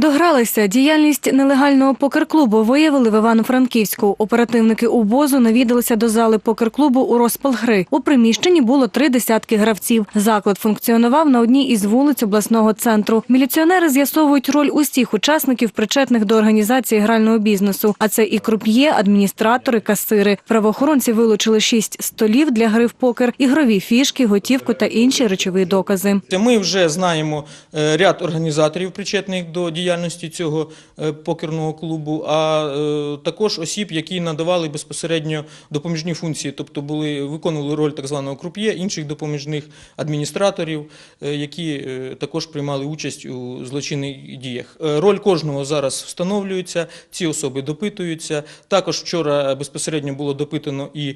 Догралися. Діяльність нелегального покер-клубу виявили в Івано-Франківську. Оперативники УБОЗу навідалися до зали покер-клубу у розпал гри. У приміщенні було три десятки гравців. Заклад функціонував на одній із вулиць обласного центру. Міліціонери з'ясовують роль усіх учасників, причетних до організації грального бізнесу. А це і круп'є, адміністратори, касири. Правоохоронці вилучили шість столів для гри в покер, ігрові фішки, готівку та інші речові докази. Ми вже знаємо е, ряд організаторів, причетних до діяльності цього е, покерного клубу, а е, також осіб, які надавали безпосередньо допоміжні функції, тобто були виконували роль так званого круп'є, інших допоміжних адміністраторів, е, які також приймали участь у злочинних діях. Роль кожного зараз встановлюється, ці особи допитуються. Також вчора безпосередньо було допитано і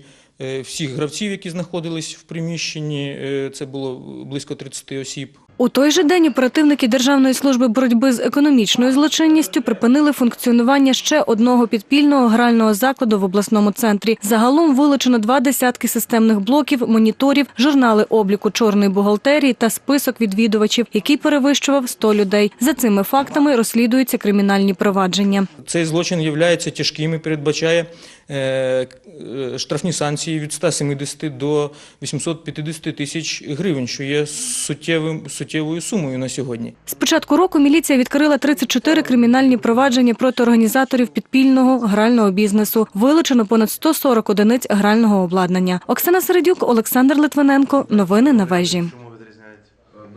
всіх гравців, які знаходились в приміщенні. Це було близько 30 осіб. У той же день оперативники Державної служби боротьби з економічною злочинністю припинили функціонування ще одного підпільного грального закладу в обласному центрі. Загалом вилучено два десятки системних блоків, моніторів, журнали обліку чорної бухгалтерії та список відвідувачів, який перевищував 100 людей. За цими фактами розслідуються кримінальні провадження. Цей злочин є тяжким і передбачає е, е, штрафні санкції від 170 до 850 тисяч гривень, що є суттєвим, суттєвою сумою на сьогодні. З початку року міліція відкрила 34 кримінальні провадження проти організаторів підпільного грального бізнесу. Вилучено понад 140 одиниць грального обладнання. Оксана Середюк, Олександр Литвиненко. Новини на вежі.